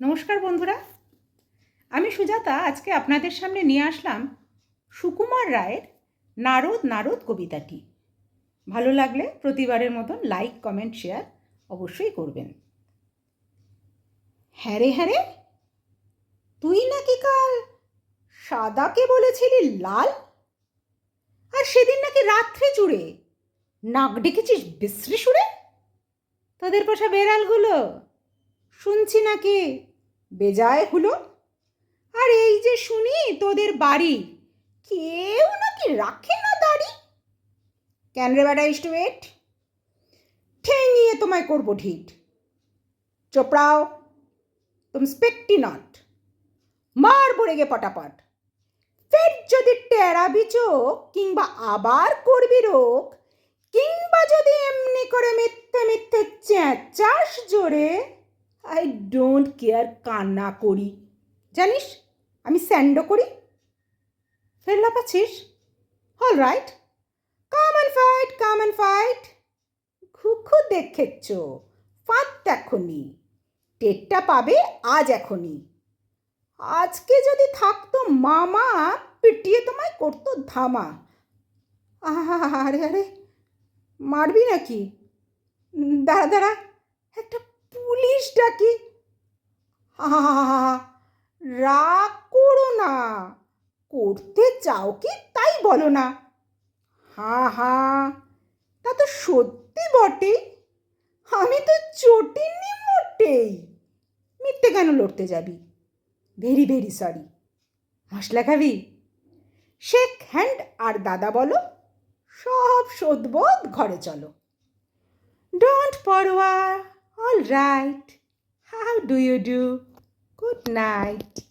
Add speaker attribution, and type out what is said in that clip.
Speaker 1: নমস্কার বন্ধুরা। আমি সুজাতা, আজকে আপনাদের সামনে নিয়ে আসলাম সুকুমার রায়ের নারদ নারদ কবিতাটি। ভালো লাগলে প্রতিবারের মতন লাইক কমেন্ট শেয়ার অবশ্যই করবেন। হ্যাঁ রে হ্যাঁ রে, তুই নাকি কাল সাদাকে বলেছিলি লাল? আর সেদিন নাকি রাত্রে জুড়ে নাক ডেকেছিস বিশ্রী সুরে? তোদের পোষা বেড়ালগুলো শুনছি নাকি? বেজায় হলো। আর এই যে শুনি, তোদের বাড়ি। কেউ নাকি রাখে না দাড়ি? কেন রে বেটা ইস্টুয়েট ঠেঙিয়ে তোমায় করব ঢিট। চোপড়াও। তুমি স্পেকটি নট। মার পড়ে গে পটাপট। ফের যদি টেরাবি চোখ কিংবা আবার করবি রোগ, কিংবা যদি এমনি করে মিথ্যে মিথ্যে চেঁচাস জোরে আই ডোন্ট কেয়ার কান্না করি। জানিস? আমি স্যান্ডো করি। ফের লাপাচ্ছিস all right come and fight come and fight খুখু দেখেছ। ফাঁদ এখনই। টেটটা পাবে আজ এখনই। আজকে যদি থাকতো মামা, পিটিয়ে তোমায় করতো ধামা। আরে আরে, মারবি নাকি? দাঁড়া দাঁড়া। একটা ডাকি আহা রাগ করো না। করতে চাও কি তাই বলো না। হা হা, তা তো সত্যি বটে। আমি তো চটিনি মোটেই। মিথ্যে কেন লড়তে যাবি? Very very sorry. মশলা খাবি? শেক হ্যান্ড আর দাদা বলো, সব শোধবোধ ঘরে চলো। ডোন্ট পরোয়া, all right. How do you do? Good night.